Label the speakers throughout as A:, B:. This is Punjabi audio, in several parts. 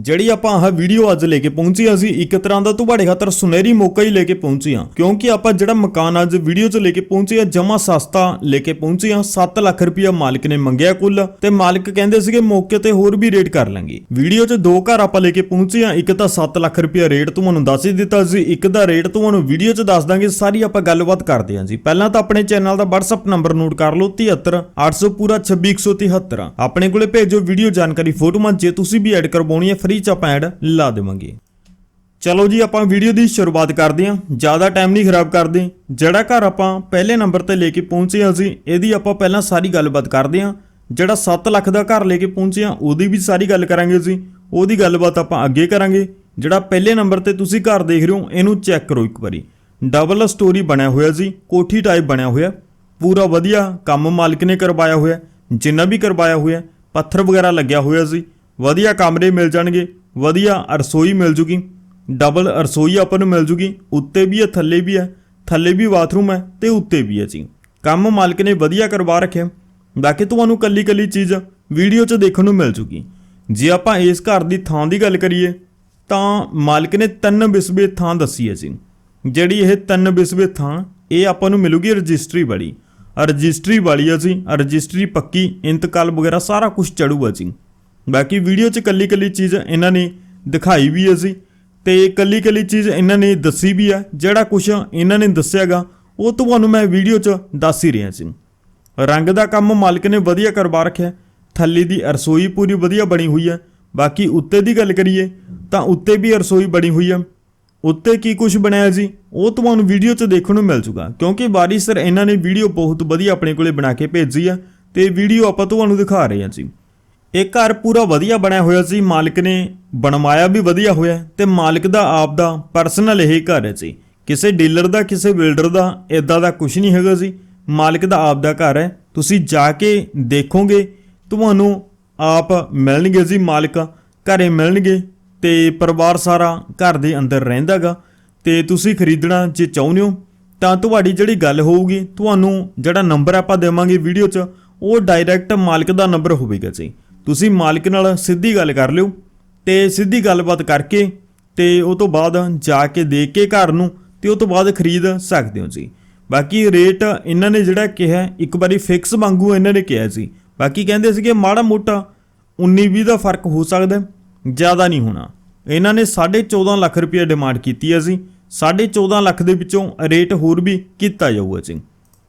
A: ਜਿਹੜੀ ਆਪਾਂ ਆਹ ਵੀਡੀਓ ਅੱਜ ਲੈ ਕੇ ਪਹੁੰਚੇ ਹਾਂ ਅਸੀਂ, ਇੱਕ ਤਰ੍ਹਾਂ ਦਾ ਤੁਹਾਡੇ ਖਾਤਰ ਸੁਨਹਿਰੀ ਮੌਕਾ ਹੀ ਲੈ ਕੇ ਪਹੁੰਚੀ ਹਾਂ। ਕਿਉਂਕਿ ਆਪਾਂ ਜਿਹੜਾ ਮਕਾਨ ਅੱਜ ਵੀਡੀਓ 'ਚ ਲੈ ਕੇ ਪਹੁੰਚੇ ਹਾਂ ਜਮਾ ਸਸਤਾ ਲੈ ਕੇ ਪਹੁੰਚੇ ਹਾਂ 7 ਲੱਖ ਰੁਪਇਆ ਮਾਲਕ ਨੇ ਮੰਗਿਆ ਕੁੱਲ ਤੇ ਮਾਲਕ ਕਹਿੰਦੇ ਸੀਗੇ ਮੌਕੇ ਤੇ ਹੋਰ ਵੀ ਰੇਟ ਕਰ ਲਾਂਗੇ। ਵੀਡੀਓ 'ਚ ਦੋ ਘਰ ਆਪਾਂ ਲੈ ਕੇ ਪਹੁੰਚੇ ਹਾਂ, ਇੱਕ ਤਾਂ 7 ਲੱਖ ਰੁਪਇਆ ਰੇਟ ਤੁਹਾਨੂੰ ਦੱਸ ਹੀ ਦਿੱਤਾ ਸੀ, ਇੱਕ ਦਾ ਰੇਟ ਤੁਹਾਨੂੰ ਵੀਡੀਓ 'ਚ ਦੱਸ ਦਾਂਗੇ, ਸਾਰੀ ਆਪਾਂ ਗੱਲਬਾਤ ਕਰਦੇ ਹਾਂ ਜੀ। ਪਹਿਲਾਂ ਤਾਂ ਆਪਣੇ ਚੈਨਲ ਦਾ WhatsApp ਨੰਬਰ ਨੋਟ ਕਰ ਲਓ 73 800 ਪੂਰਾ 26173 ਆਪਣੇ ਕੋਲੇ ਭੇਜੋ ਵੀਡੀਓ ਜਾਣਕਾਰੀ ਫੋਟੋਆਂ, ਜੇ ਤੁਸੀਂ ਵੀ ਐਡ ਕਰਵਾਉਣੀ ਹੈ ਫ੍ਰੀ ਚ ਆਪਾਂ ਐਡ ਲਾ ਦੇਵਾਂਗੇ। ਚਲੋ ਜੀ, ਆਪਾਂ ਵੀਡੀਓ ਦੀ ਸ਼ੁਰੂਆਤ ਕਰਦੇ ਹਾਂ। ਜ਼ਿਆਦਾ ਟਾਈਮ ਨਹੀਂ ਖਰਾਬ ਕਰਦੇ। ਜਿਹੜਾ ਘਰ ਆਪਾਂ ਪਹਿਲੇ ਨੰਬਰ ਤੇ ਲੈ ਕੇ ਪਹੁੰਚੇ ਹਾਂ ਅਸੀਂ, ਇਹਦੀ ਆਪਾਂ ਪਹਿਲਾਂ ਸਾਰੀ ਗੱਲਬਾਤ ਕਰਦੇ ਹਾਂ। ਜਿਹੜਾ 7 ਲੱਖ ਦਾ ਘਰ ਲੈ ਕੇ ਪਹੁੰਚੇ ਹਾਂ, ਉਹਦੀ ਵੀ ਸਾਰੀ ਗੱਲ ਕਰਾਂਗੇ ਅਸੀਂ। ਉਹਦੀ ਗੱਲਬਾਤ ਆਪਾਂ ਅੱਗੇ ਕਰਾਂਗੇ। ਜਿਹੜਾ ਪਹਿਲੇ ਨੰਬਰ ਤੇ ਤੁਸੀਂ ਘਰ ਦੇਖ ਰਹੇ ਹੋ, ਇਹਨੂੰ ਚੈੱਕ ਕਰੋ ਇੱਕ ਵਾਰੀ। ਡਬਲ ਸਟੋਰੀ ਬਣਿਆ ਹੋਇਆ ਸੀ, ਕੋਠੀ ਟਾਈਪ ਬਣਿਆ ਹੋਇਆ। ਪੂਰਾ ਵਧੀਆ ਕੰਮ ਮਾਲਕ ਨੇ ਕਰਵਾਇਆ ਹੋਇਆ। ਜਿੰਨਾ ਵੀ ਕਰਵਾਇਆ ਹੋਇਆ, ਪੱਥਰ ਵਗੈਰਾ ਲੱਗਿਆ ਹੋਇਆ ਸੀ। ਵਧੀਆ ਕਮਰੇ ਮਿਲ ਜਾਣਗੇ, ਵਧੀਆ ਰਸੋਈ ਮਿਲ ਜੂਗੀ ਡਬਲ ਰਸੋਈ ਆਪਾਂ ਨੂੰ ਮਿਲ ਜੂਗੀ, ਉੱਤੇ ਵੀ ਹੈ, ਥੱਲੇ ਵੀ ਹੈ, ਥੱਲੇ ਵੀ ਬਾਥਰੂਮ ਹੈ ਤੇ ਉੱਤੇ ਵੀ ਹੈ ਜੀ। ਕੰਮ ਮਾਲਕ ਨੇ ਵਧੀਆ ਕਰਵਾ ਰੱਖਿਆ। ਬਾਕੀ ਤੁਹਾਨੂੰ ਕੱਲੀ ਕੱਲੀ ਚੀਜ਼ ਵੀਡੀਓ 'ਚ ਦੇਖਣ ਨੂੰ ਮਿਲ ਜੂਗੀ। ਜੇ ਆਪਾਂ ਇਸ ਘਰ ਦੀ ਥਾਂ ਦੀ ਗੱਲ ਕਰੀਏ, ਤਾਂ ਮਾਲਕ ਨੇ ਤਿੰਨ ਬਿਸਵੇ ਥਾਂ ਦੱਸੀ ਹੈ ਜੀ। ਜਿਹੜੀ ਇਹ ਤਿੰਨ ਬਿਸਵੇ ਥਾਂ, ਇਹ ਆਪਾਂ ਨੂੰ ਮਿਲੂਗੀ ਰਜਿਸਟਰੀ ਵਾਲੀ। ਰਜਿਸਟਰੀ ਵਾਲੀ ਆ ਜੀ, ਰਜਿਸਟਰੀ ਪੱਕੀ, ਇੰਤਕਾਲ ਵਗੈਰਾ ਸਾਰਾ ਕੁਝ ਚੜੂਗਾ ਜੀ। ਬਾਕੀ ਵੀਡੀਓ 'ਚ ਕੱਲੀ ਕੱਲੀ ਚੀਜ਼ ਇਹਨਾਂ ਨੇ ਦਿਖਾਈ ਵੀ ਹੈ ਜੀ ਤੇ ਕੱਲੀ ਕੱਲੀ ਚੀਜ਼ ਇਹਨਾਂ ਨੇ ਦੱਸੀ ਵੀ ਆ, ਜਿਹੜਾ ਕੁਝ ਇਹਨਾਂ ਨੇ ਦੱਸਿਆਗਾ ਉਹ ਤੁਹਾਨੂੰ ਮੈਂ ਵੀਡੀਓ 'ਚ ਦੱਸ ਹੀ ਰਿਹਾ ਸੀ। ਰੰਗ ਦਾ ਕੰਮ ਮਾਲਕ ਨੇ ਵਧੀਆ ਕਰਵਾ ਰੱਖਿਆ, ਥੱਲੇ ਦੀ ਰਸੋਈ ਪੂਰੀ ਵਧੀਆ ਬਣੀ ਹੋਈ ਹੈ ਬਾਕੀ ਉੱਤੇ ਦੀ ਗੱਲ ਕਰੀਏ ਤਾਂ ਉੱਤੇ ਵੀ ਰਸੋਈ ਬਣੀ ਹੋਈ ਹੈ ਉੱਤੇ ਕੀ ਕੁਝ ਬਣਾਇਆ ਜੀ ਉਹ ਤੁਹਾਨੂੰ ਵੀਡੀਓ 'ਚ ਦੇਖਣ ਨੂੰ ਮਿਲ ਜੂਗਾ, ਕਿਉਂਕਿ ਵਾਰੀ ਸਰ ਇਹਨਾਂ ਨੇ ਵੀਡੀਓ ਬਹੁਤ ਵਧੀਆ ਆਪਣੇ ਕੋਲੇ ਬਣਾ ਕੇ ਭੇਜੀ ਆ ਤੇ ਵੀਡੀਓ ਆਪਾਂ ਤੁਹਾਨੂੰ ਦਿਖਾ ਰਹੇ ਹਾਂ ਜੀ। ਇਹ ਘਰ ਪੂਰਾ ਵਧੀਆ ਬਣਿਆ ਹੋਇਆ ਸੀ, ਮਾਲਕ ਨੇ ਬਣਵਾਇਆ ਵੀ ਵਧੀਆ ਹੋਇਆ ਤੇ ਮਾਲਕ ਦਾ ਆਪ ਦਾ ਪਰਸਨਲ ਇਹ ਘਰ ਹੈ ਜੀ। ਕਿਸੇ ਡੀਲਰ ਦਾ, ਕਿਸੇ ਬਿਲਡਰ ਦਾ ਇਦਾਂ ਦਾ ਕੁਝ ਨਹੀਂ ਹੈਗਾ ਜੀ। ਮਾਲਕ ਦਾ ਆਪ ਦਾ ਘਰ ਹੈ। ਤੁਸੀਂ ਜਾ ਕੇ ਦੇਖੋਗੇ, ਤੁਹਾਨੂੰ ਆਪ ਮਿਲਣਗੇ ਜੀ ਮਾਲਕ, ਘਰੇ ਮਿਲਣਗੇ ਤੇ ਪਰਿਵਾਰ ਸਾਰਾ ਘਰ ਦੇ ਅੰਦਰ ਰਹਿੰਦਾਗਾ ਤੇ ਤੁਸੀਂ ਖਰੀਦਣਾ ਜੇ ਚਾਹੁੰਦੇ ਹੋ, ਤਾਂ ਤੁਹਾਡੀ ਜਿਹੜੀ ਗੱਲ ਹੋਊਗੀ, ਤੁਹਾਨੂੰ ਜਿਹੜਾ ਨੰਬਰ ਆਪਾਂ ਦੇਵਾਂਗੇ ਵੀਡੀਓ 'ਚ, ਉਹ ਡਾਇਰੈਕਟ ਮਾਲਕ ਦਾ ਨੰਬਰ ਹੋਵੇਗਾ ਜੀ। ਤੁਸੀਂ ਮਾਲਕ ਨਾਲ ਸਿੱਧੀ ਗੱਲ ਕਰ ਲਿਓ ਤੇ ਸਿੱਧੀ ਗੱਲਬਾਤ ਕਰਕੇ ਤੇ ਉਹ ਤੋਂ ਬਾਅਦ ਜਾ ਕੇ ਦੇਖ ਕੇ ਘਰ ਨੂੰ ਤੇ ਉਹ ਤੋਂ ਬਾਅਦ ਖਰੀਦ ਸਕਦੇ ਹੋ ਜੀ। ਬਾਕੀ ਰੇਟ ਇਹਨਾਂ ਨੇ ਜਿਹੜਾ ਕਿਹਾ, ਇੱਕ ਵਾਰੀ ਫਿਕਸ ਵਾਂਗੂ ਇਹਨਾਂ ਨੇ ਕਿਹਾ ਸੀ ਬਾਕੀ ਕਹਿੰਦੇ ਸੀਗੇ ਮਾੜਾ ਮੋਟਾ 19 20 ਦਾ ਫ਼ਰਕ ਹੋ ਸਕਦਾ, ਜ਼ਿਆਦਾ ਨਹੀਂ ਹੋਣਾ। ਇਹਨਾਂ ਨੇ 14.5 ਲੱਖ ਰੁਪਏ ਡਿਮਾਂਡ ਕੀਤੀ ਹੈ ਜੀ। 14.5 ਲੱਖ ਦੇ ਵਿੱਚੋਂ ਰੇਟ ਹੋਰ ਵੀ ਕੀਤਾ ਜਾਊਗਾ ਜੀ।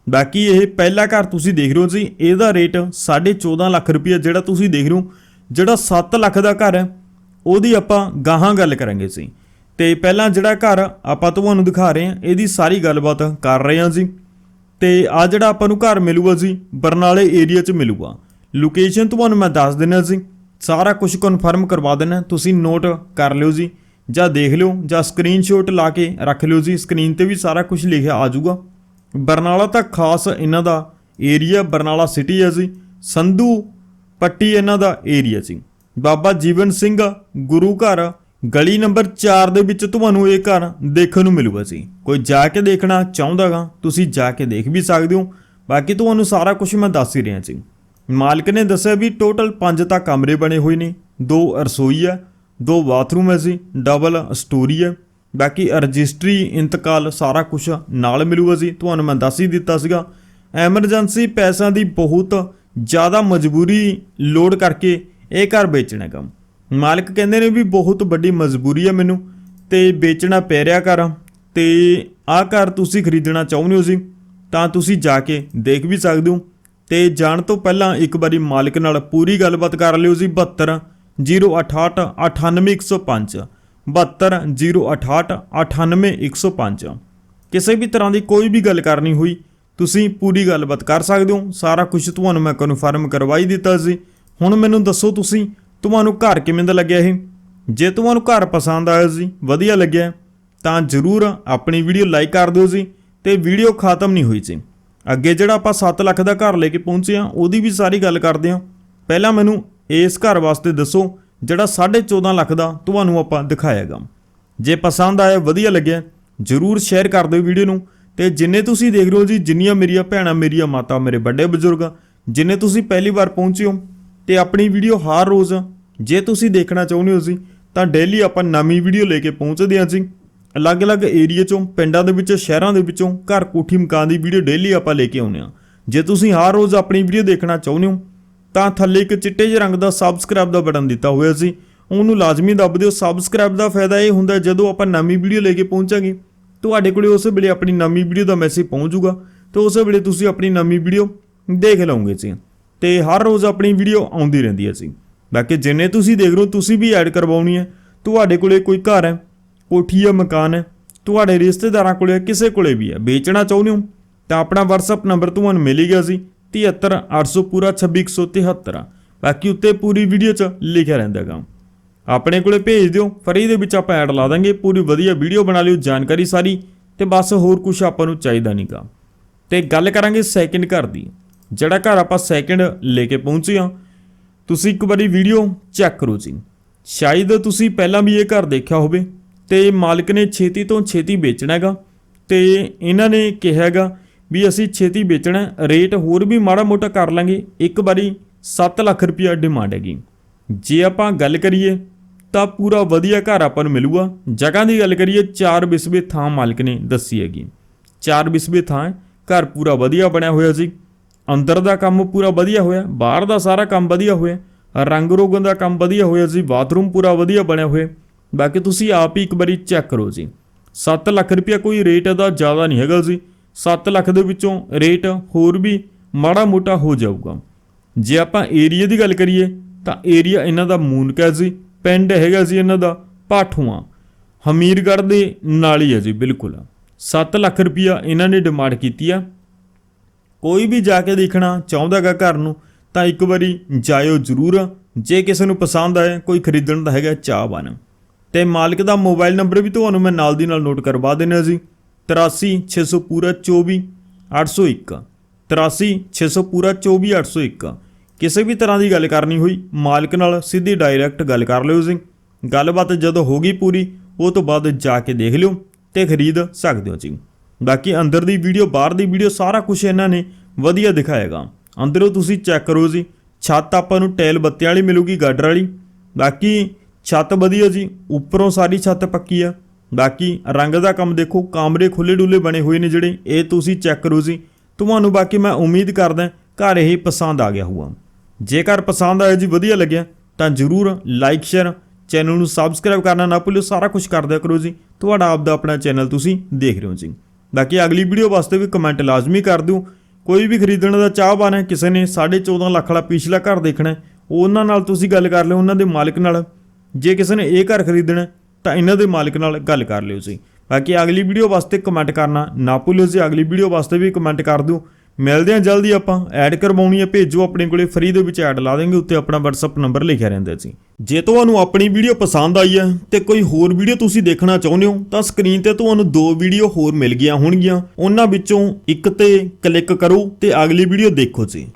A: ਬਾਕੀ ਇਹ ਪਹਿਲਾ ਘਰ ਤੁਸੀਂ ਦੇਖ ਰਹੇ ਹੋ ਜੀ, ਇਹਦਾ ਰੇਟ 14.5 ਲੱਖ ਰੁਪਏ ਜਿਹੜਾ ਤੁਸੀਂ ਦੇਖ ਰਹੇ ਹੋ, ਜਿਹੜਾ 7 ਲੱਖ ਦਾ ਘਰ ਹੈ, ਉਹਦੀ ਆਪਾਂ ਗਾਹਾਂ ਗੱਲ ਕਰਾਂਗੇ ਜੀ। ਤੇ ਪਹਿਲਾਂ ਜਿਹੜਾ ਘਰ ਆਪਾਂ ਤੁਹਾਨੂੰ ਦਿਖਾ ਰਹੇ ਹਾਂ, ਇਹਦੀ ਸਾਰੀ ਗੱਲਬਾਤ ਕਰ ਰਹੇ ਹਾਂ ਜੀ। ਤੇ ਆ ਜਿਹੜਾ ਆਪਾਂ ਨੂੰ ਘਰ ਮਿਲੂਗਾ ਜੀ, ਬਰਨਾਲੇ ਏਰੀਆ 'ਚ ਮਿਲੂਗਾ। ਲੋਕੇਸ਼ਨ ਤੁਹਾਨੂੰ ਮੈਂ ਦੱਸ ਦਿੰਦਾ ਜੀ, ਸਾਰਾ ਕੁਝ ਕਨਫਰਮ ਕਰਵਾ ਦੇਣਾ ਤੁਸੀਂ ਨੋਟ ਕਰ ਲਿਓ ਜੀ, ਜਾਂ ਦੇਖ ਲਿਓ, ਜਾਂ ਸਕਰੀਨਸ਼ਾਟ ਲਾ ਕੇ ਰੱਖ ਲਿਓ ਜੀ ਸਕਰੀਨ ਤੇ ਵੀ ਸਾਰਾ ਕੁਝ ਲਿਖਿਆ ਆ ਜਾਊਗਾ। ਬਰਨਾਲਾ ਤਾਂ ਖਾਸ ਇਹਨਾਂ ਦਾ ਏਰੀਆ ਬਰਨਾਲਾ ਸਿਟੀ ਹੈ ਜੀ। ਸੰਧੂ ਪੱਟੀ ਇਹਨਾਂ ਦਾ ਏਰੀਆ ਸੀ ਬਾਬਾ ਜੀਵਨ ਸਿੰਘ ਗੁਰੂ ਘਰ ਗਲੀ ਨੰਬਰ 4 ਦੇ ਵਿੱਚ ਤੁਹਾਨੂੰ ਇਹ ਘਰ ਦੇਖਣ ਨੂੰ ਮਿਲੂਗਾ ਜੀ। ਕੋਈ ਜਾ ਕੇ ਦੇਖਣਾ ਚਾਹੁੰਦਾਗਾ ਤੁਸੀਂ ਜਾ ਕੇ ਦੇਖ ਵੀ ਸਕਦੇ ਹੋ। ਬਾਕੀ ਤੁਹਾਨੂੰ ਸਾਰਾ ਕੁਝ ਮੈਂ ਦੱਸ ਹੀ ਰਿਹਾ ਜੀ। ਮਾਲਕ ਨੇ ਦੱਸਿਆ ਵੀ ਟੋਟਲ 5 ਤਾਂ ਕਮਰੇ ਬਣੇ ਹੋਏ ਨੇ, ਦੋ ਰਸੋਈ ਹੈ, ਦੋ ਬਾਥਰੂਮ ਹੈ ਜੀ ਡਬਲ ਸਟੋਰੀ ਹੈ। ਬਾਕੀ ਰਜਿਸਟਰੀ, ਇੰਤਕਾਲ, ਸਾਰਾ ਕੁਝ ਨਾਲ ਮਿਲੂਗਾ ਜੀ। ਤੁਹਾਨੂੰ ਮੈਂ ਦੱਸ ਹੀ ਦਿੱਤਾ ਸੀਗਾ, ਐਮਰਜੈਂਸੀ ਪੈਸਿਆਂ ਦੀ ਬਹੁਤ ਜ਼ਿਆਦਾ ਮਜਬੂਰੀ ਲੋਡ ਕਰਕੇ ਇਹ ਘਰ ਵੇਚਣਾ ਹੈਗਾ ਮਾਲਕ ਕਹਿੰਦੇ ਨੇ ਵੀ ਬਹੁਤ ਵੱਡੀ ਮਜਬੂਰੀ ਆ ਮੈਨੂੰ, ਤੇ ਵੇਚਣਾ ਪੈ ਰਿਹਾ ਘਰ। ਤੇ ਆਹ ਘਰ ਤੁਸੀਂ ਖਰੀਦਣਾ ਚਾਹੁੰਦੇ ਹੋ ਜੀ, ਤਾਂ ਤੁਸੀਂ ਜਾ ਕੇ ਦੇਖ ਵੀ ਸਕਦੇ ਹੋ। ਤੇ ਜਾਣ ਤੋਂ ਪਹਿਲਾਂ ਇੱਕ ਵਾਰੀ ਮਾਲਕ ਨਾਲ ਪੂਰੀ ਗੱਲਬਾਤ ਕਰ ਲਿਓ ਜੀ 72 068 98105 72 068 98105 ਕਿਸੇ ਵੀ ਤਰ੍ਹਾਂ ਦੀ ਕੋਈ ਵੀ ਗੱਲ ਕਰਨੀ ਹੋਈ, ਤੁਸੀਂ ਪੂਰੀ ਗੱਲਬਾਤ ਕਰ ਸਕਦੇ ਹੋ। ਸਾਰਾ ਕੁਝ ਤੁਹਾਨੂੰ ਮੈਂ ਕਨਫਰਮ ਕਰਵਾਈ ਦਿੱਤਾ ਸੀ। ਹੁਣ ਮੈਨੂੰ ਦੱਸੋ ਤੁਸੀਂ, ਤੁਹਾਨੂੰ ਘਰ ਕਿਵੇਂ ਦਾ ਲੱਗਿਆ ਇਹ? ਜੇ ਤੁਹਾਨੂੰ ਘਰ ਪਸੰਦ ਆਇਆ ਸੀ, ਵਧੀਆ ਲੱਗਿਆ, ਤਾਂ ਜਰੂਰ ਆਪਣੀ ਵੀਡੀਓ ਲਾਈਕ ਕਰ ਦਿਓ ਜੀ ਤੇ ਵੀਡੀਓ ਖਤਮ ਨਹੀਂ ਹੋਈ ਸੀ ਅੱਗੇ ਜਿਹੜਾ ਆਪਾਂ 7 ਲੱਖ ਦਾ ਘਰ ਲੈ ਕੇ ਪਹੁੰਚੇ ਆ ਉਹਦੀ ਵੀ ਸਾਰੀ ਗੱਲ ਕਰਦੇ ਹਾਂ। ਪਹਿਲਾਂ ਮੈਨੂੰ ਇਸ ਘਰ ਵਾਸਤੇ ਦੱਸੋ ਜਿਹੜਾ 14.5 ਲੱਖ ਦਾ ਤੁਹਾਨੂੰ ਆਪਾਂ ਦਿਖਾਇਆਗਾ ਜੇ ਪਸੰਦ ਆਇਆ ਵਧੀਆ ਲੱਗਿਆ ਜਰੂਰ ਸ਼ੇਅਰ ਕਰ ਦਿਓ ਵੀਡੀਓ ਨੂੰ। ਤੇ ਜਿੰਨੇ ਤੁਸੀਂ ਦੇਖ ਰਹੇ ਹੋ ਜੀ, ਜਿੰਨੀਆਂ ਮੇਰੀਆਂ ਭੈਣਾਂ, ਮੇਰੀਆਂ ਮਾਤਾ, ਮੇਰੇ ਵੱਡੇ ਬਜ਼ੁਰਗ, ਜਿੰਨੇ ਤੁਸੀਂ ਪਹਿਲੀ ਵਾਰ ਪਹੁੰਚੇ ਹੋ, ਤੇ ਆਪਣੀ ਵੀਡੀਓ ਹਰ ਰੋਜ਼ ਜੇ ਤੁਸੀਂ ਦੇਖਣਾ ਚਾਹੁੰਦੇ ਹੋ ਜੀ, ਤਾਂ ਡੇਲੀ ਆਪਾਂ ਨਵੀਂ ਵੀਡੀਓ ਲੈ ਕੇ ਪਹੁੰਚਦੇ ਹਾਂ ਜੀ। ਅਲੱਗ-ਅਲੱਗ ਏਰੀਆ ਚੋਂ, ਪਿੰਡਾਂ ਦੇ ਵਿੱਚੋਂ, ਸ਼ਹਿਰਾਂ ਦੇ ਵਿੱਚੋਂ ਘਰ ਕੋਠੀ ਮਕਾਨ ਦੀ ਵੀਡੀਓ ਡੇਲੀ ਆਪਾਂ ਲੈ ਕੇ ਆਉਂਦੇ ਹਾਂ। ਜੇ ਤੁਸੀਂ ਹਰ ਰੋਜ਼ ਆਪਣੀ ਵੀਡੀਓ ਦੇਖਣਾ ਚਾਹੁੰਦੇ ਹੋ ਤਾਂ ਥੱਲੇ ਇੱਕ ਚਿੱਟੇ ਜਿਹੇ ਰੰਗ ਦਾ ਸਬਸਕ੍ਰਾਈਬ ਦਾ ਬਟਨ ਦਿੱਤਾ ਹੋਇਆ ਸੀ। ਉਹਨੂੰ ਲਾਜ਼ਮੀ ਦੱਬ ਦਿਓ। ਸਬਸਕ੍ਰਾਈਬ ਦਾ ਫਾਇਦਾ ਇਹ ਹੁੰਦਾ ਜਦੋਂ ਆਪਾਂ ਨਵੀਂ ਵੀਡੀਓ ਲੈ ਕੇ ਪਹੁੰਚਾਂਗੇ, ਤੁਹਾਡੇ ਕੋਲੇ ਉਸੇ ਵੇਲੇ ਆਪਣੀ ਨਵੀਂ ਵੀਡੀਓ ਦਾ ਮੈਸੇਜ ਪਹੁੰਚ ਜਾਊਗਾ ਤੇ ਉਸੇ ਵੇਲੇ ਤੁਸੀਂ ਆਪਣੀ ਨਵੀਂ ਵੀਡੀਓ ਦੇਖ ਲਓਗੇ ਜੀ। ਤੇ ਹਰ ਰੋਜ਼ ਆਪਣੀ ਵੀਡੀਓ ਆਉਂਦੀ ਰਹਿੰਦੀ ਹੈ ਜੀ। ਬਾਕੀ ਜਿੰਨੇ ਤੁਸੀਂ ਦੇਖ ਰਹੇ ਹੋ, ਤੁਸੀਂ ਵੀ ਐਡ ਕਰਵਾਉਣੀ ਹੈ। ਤੁਹਾਡੇ ਕੋਲੇ ਕੋਈ ਘਰ ਹੈ, ਕੋਠੀ ਹੈ ਮਕਾਨ ਹੈ, ਤੁਹਾਡੇ ਰਿਸ਼ਤੇਦਾਰਾਂ ਕੋਲੇ ਕਿਸੇ ਕੋਲੇ ਵੀ ਹੈ। ਵੇਚਣਾ ਚਾਹੁੰਦੇ ਹੋ, ਤਾਂ ਆਪਣਾ WhatsApp ਨੰਬਰ ਤੁਹਾਨੂੰ ਮਿਲ ਗਿਆ ਸੀ 73800 ਪੂਰਾ 26173 ਆ ਬਾਕੀ ਉੱਤੇ ਪੂਰੀ ਵੀਡੀਓ 'ਚ ਲਿਖਿਆ ਰਹਿੰਦਾ ਗਾ ਆਪਣੇ ਕੋਲੇ ਭੇਜ ਦਿਓ, ਫਰੀ ਦੇ ਵਿੱਚ ਆਪਾਂ ਐਡ ਲਾ ਦਾਂਗੇ, ਪੂਰੀ ਵਧੀਆ ਵੀਡੀਓ ਬਣਾ ਲਿਓ, ਜਾਣਕਾਰੀ ਸਾਰੀ, ਤੇ ਬਸ ਹੋਰ ਕੁਝ ਆਪਾਂ ਨੂੰ ਚਾਹੀਦਾ ਨਹੀਂਗਾ ਤੇ ਗੱਲ ਕਰਾਂਗੇ ਸੈਕਿੰਡ ਘਰ ਦੀ। ਜਿਹੜਾ ਘਰ ਆਪਾਂ ਸੈਕਿੰਡ ਲੈ ਕੇ ਪਹੁੰਚੇ ਹਾਂ, ਤੁਸੀਂ ਇੱਕ ਵਾਰੀ ਵੀਡੀਓ ਚੈੱਕ ਕਰੋ ਜੀ। ਸ਼ਾਇਦ ਤੁਸੀਂ ਪਹਿਲਾਂ ਵੀ ਇਹ ਘਰ ਦੇਖਿਆ ਹੋਵੇ, ਤੇ ਮਾਲਕ ਨੇ ਛੇਤੀ ਤੋਂ ਛੇਤੀ ਵੇਚਣਾ ਹੈਗਾ, ਤੇ ਇਹਨਾਂ ਨੇ ਕਿਹਾ ਹੈਗਾ ਵੀ ਅਸੀਂ ਛੇਤੀ ਵੇਚਣਾ ਰੇਟ ਹੋਰ ਵੀ ਮਾੜਾ ਮੋਟਾ ਕਰ ਲਾਂਗੇ, ਇੱਕ ਵਾਰੀ 7 ਲੱਖ ਰੁਪਇਆ ਡਿਮਾਂਡ ਹੈਗੀ। ਜੇ ਆਪਾਂ ਗੱਲ ਕਰੀਏ, ਤਾਂ ਪੂਰਾ ਵਧੀਆ ਘਰ ਆਪਾਂ ਨੂੰ ਮਿਲੂਗਾ। ਜਗ੍ਹਾ ਦੀ ਗੱਲ ਕਰੀਏ 4 ਬਿਸਵੇ ਥਾਂ ਮਾਲਕ ਨੇ ਦੱਸੀ ਹੈਗੀ। 4 ਬਿਸਵੇ ਥਾਂ ਹੈ, ਘਰ ਪੂਰਾ ਵਧੀਆ ਬਣਿਆ ਹੋਇਆ ਸੀ। ਅੰਦਰ ਦਾ ਕੰਮ ਪੂਰਾ ਵਧੀਆ ਹੋਇਆ, ਬਾਹਰ ਦਾ ਸਾਰਾ ਕੰਮ ਵਧੀਆ ਹੋਇਆ। ਰੰਗ ਰੋਗਨ ਦਾ ਕੰਮ ਵਧੀਆ ਹੋਇਆ ਸੀ, ਬਾਥਰੂਮ ਪੂਰਾ ਵਧੀਆ ਬਣਿਆ ਹੋਇਆ। ਬਾਕੀ ਤੁਸੀਂ ਆਪ ਹੀ ਇੱਕ ਵਾਰੀ ਚੈੱਕ ਕਰੋ ਜੀ। 7 ਲੱਖ ਰੁਪਇਆ ਕੋਈ ਰੇਟ ਇਹਦਾ ਜ਼ਿਆਦਾ ਨਹੀਂ ਹੈਗਾ ਜੀ। 7 ਲੱਖ ਦੇ ਵਿੱਚੋਂ ਰੇਟ ਹੋਰ ਵੀ ਮਾੜਾ ਮੋਟਾ ਹੋ ਜਾਊਗਾ। ਜੇ ਆਪਾਂ ਏਰੀਆ ਦੀ ਗੱਲ ਕਰੀਏ, ਤਾਂ ਏਰੀਆ ਇਹਨਾਂ ਦਾ ਮੂਨਕਾ ਜੀ, ਪਿੰਡ ਹੈਗਾ ਜੀ ਇਹਨਾਂ ਦਾ ਪਾਠੂਆਂ, ਹਮੀਰਗੜ੍ਹ ਦੇ ਨਾਲ ਹੀ ਹੈ ਜੀ, ਬਿਲਕੁਲ। 7 ਲੱਖ ਰੁਪਇਆ ਇਹਨਾਂ ਨੇ ਡਿਮਾਂਡ ਕੀਤੀ ਆ। ਕੋਈ ਵੀ ਜਾ ਕੇ ਦੇਖਣਾ ਚਾਹੁੰਦਾਗਾ ਘਰ ਨੂੰ, ਤਾਂ ਇੱਕ ਵਾਰੀ ਜਾਇਓ ਜ਼ਰੂਰ। ਜੇ ਕਿਸੇ ਨੂੰ ਪਸੰਦ ਆਏ, ਕੋਈ ਖਰੀਦਣ ਦਾ ਹੈਗਾ ਚਾਹ ਚਾਹਵਾਨ। ਤੇ ਮਾਲਕ ਦਾ ਮੋਬਾਈਲ ਨੰਬਰ ਵੀ ਤੁਹਾਨੂੰ ਮੈਂ ਨਾਲ ਦੀ ਨਾਲ ਨੋਟ ਕਰਵਾ ਦਿੰਦਾ ਜੀ। 83600 ਪੂਰਾ 24 801 83600 ਪੂਰਾ 24 801 ਕਿਸੇ ਵੀ ਤਰ੍ਹਾਂ ਦੀ ਗੱਲ ਕਰਨੀ ਹੋਈ, ਮਾਲਕ ਨਾਲ ਸਿੱਧੀ ਡਾਇਰੈਕਟ ਗੱਲ ਕਰ ਲਿਓ ਜੀ। ਗੱਲਬਾਤ ਜਦੋਂ ਹੋ ਗਈ ਪੂਰੀ, ਉਹ ਤੋਂ ਬਾਅਦ ਜਾ ਕੇ ਦੇਖ ਲਿਓ ਤੇ ਖਰੀਦ ਸਕਦੇ ਹੋ ਜੀ। ਬਾਕੀ ਅੰਦਰ ਦੀ ਵੀਡੀਓ, ਬਾਹਰ ਦੀ ਵੀਡੀਓ ਸਾਰਾ ਕੁਝ ਇਹਨਾਂ ਨੇ ਵਧੀਆ ਦਿਖਾਏਗਾ। ਅੰਦਰੋਂ ਤੁਸੀਂ ਚੈੱਕ ਕਰੋ ਜੀ, ਛੱਤ ਆਪਾਂ ਨੂੰ ਟੈਲ ਬੱਤਿਆਂ ਵਾਲੀ ਮਿਲੂਗੀ, ਗਾਡਰ ਵਾਲੀ। ਬਾਕੀ ਛੱਤ ਵਧੀਆ ਜੀ, ਉੱਪਰੋਂ ਸਾਰੀ ਛੱਤ ਪੱਕੀ ਆ। ਬਾਕੀ ਰੰਗ ਦਾ ਕੰਮ ਦੇਖੋ, ਕਾਮਰੇ ਖੁੱਲੇ ਡੁੱਲੇ ਬਣੇ ਹੋਏ ਨੇ ਜਿਹੜੇ, ਇਹ ਤੁਸੀਂ ਚੈੱਕ ਕਰੋ ਜੀ। ਤੁਹਾਨੂੰ ਬਾਕੀ ਮੈਂ ਉਮੀਦ ਕਰਦਾ ਘਰ ਇਹ ਪਸੰਦ ਆ ਗਿਆ ਹੋਊਗਾ। ਜੇਕਰ ਪਸੰਦ ਆਇਆ ਜੀ, ਵਧੀਆ ਲੱਗਿਆ, ਤਾਂ ਜਰੂਰ ਲਾਈਕ ਸ਼ੇਅਰ ਚੈਨਲ ਨੂੰ ਸਬਸਕ੍ਰਾਈਬ ਕਰਨਾ ਨਾ ਭੁੱਲਿਓ, ਸਾਰਾ ਕੁਝ ਕਰਦਿਆ ਕਰੋ ਜੀ। ਤੁਹਾਡਾ ਆਪਦਾ ਆਪਣਾ ਚੈਨਲ ਤੁਸੀਂ ਦੇਖ ਰਹੇ ਹੋ ਜੀ। ਬਾਕੀ ਅਗਲੀ ਵੀਡੀਓ ਵਾਸਤੇ ਵੀ ਕਮੈਂਟ ਲਾਜ਼ਮੀ ਕਰ ਦਿਓ। ਕੋਈ ਵੀ ਖਰੀਦਣ ਦਾ ਚਾਹਵਾਨ ਹੈ, ਕਿਸੇ ਨੇ 14.5 ਲੱਖ ਵਾਲਾ ਪਿਛਲਾ ਘਰ ਦੇਖਣਾ ਉਹਨਾਂ ਨਾਲ ਤੁਸੀਂ ਗੱਲ ਕਰ ਲਿਓ, ਉਹਨਾਂ ਦੇ ਮਾਲਕ ਨਾਲ। ਜੇ ਕਿਸੇ ਨੇ ਇਹ ਘਰ ਖਰੀਦਣਾ ਤਾਂ ਇਹਨਾਂ ਦੇ ਮਾਲਕ ਨਾਲ ਗੱਲ ਕਰ ਲਿਓ ਜੀ। ਬਾਕੀ ਅਗਲੀ ਵੀਡੀਓ ਵਾਸਤੇ ਕਮੈਂਟ ਕਰਨਾ ਨਾ ਭੁੱਲਿਓ ਜੀ। ਅਗਲੀ ਵੀਡੀਓ ਵਾਸਤੇ ਵੀ ਕਮੈਂਟ ਕਰ ਦਿਓ। ਮਿਲਦੇ ਹਾਂ ਜਲਦੀ ਆਪਾਂ। ਐਡ ਕਰਵਾਉਣੀ ਹੈ, ਭੇਜੋ ਆਪਣੇ ਕੋਲੇ। ਫ੍ਰੀ ਦੇ ਵਿੱਚ ਐਡ ਲਾ ਦੇਂਗੇ ਉੱਤੇ ਆਪਣਾ WhatsApp ਨੰਬਰ ਲਿਖਿਆ ਰਹਿੰਦਾ ਜੀ। ਜੇ ਤੁਹਾਨੂੰ ਆਪਣੀ ਵੀਡੀਓ ਪਸੰਦ ਆਈ ਹੈ ਤੇ ਕੋਈ ਹੋਰ ਵੀਡੀਓ ਤੁਸੀਂ ਦੇਖਣਾ ਚਾਹੁੰਦੇ ਹੋ, ਤਾਂ ਸਕਰੀਨ ਤੇ ਤੁਹਾਨੂੰ ਦੋ ਵੀਡੀਓ ਹੋਰ ਮਿਲ ਗਈਆਂ ਹੋਣਗੀਆਂ। ਉਹਨਾਂ ਵਿੱਚੋਂ ਇੱਕ ਤੇ ਕਲਿੱਕ ਕਰੋ ਤੇ ਅਗਲੀ ਵੀਡੀਓ ਦੇਖੋ ਜੀ।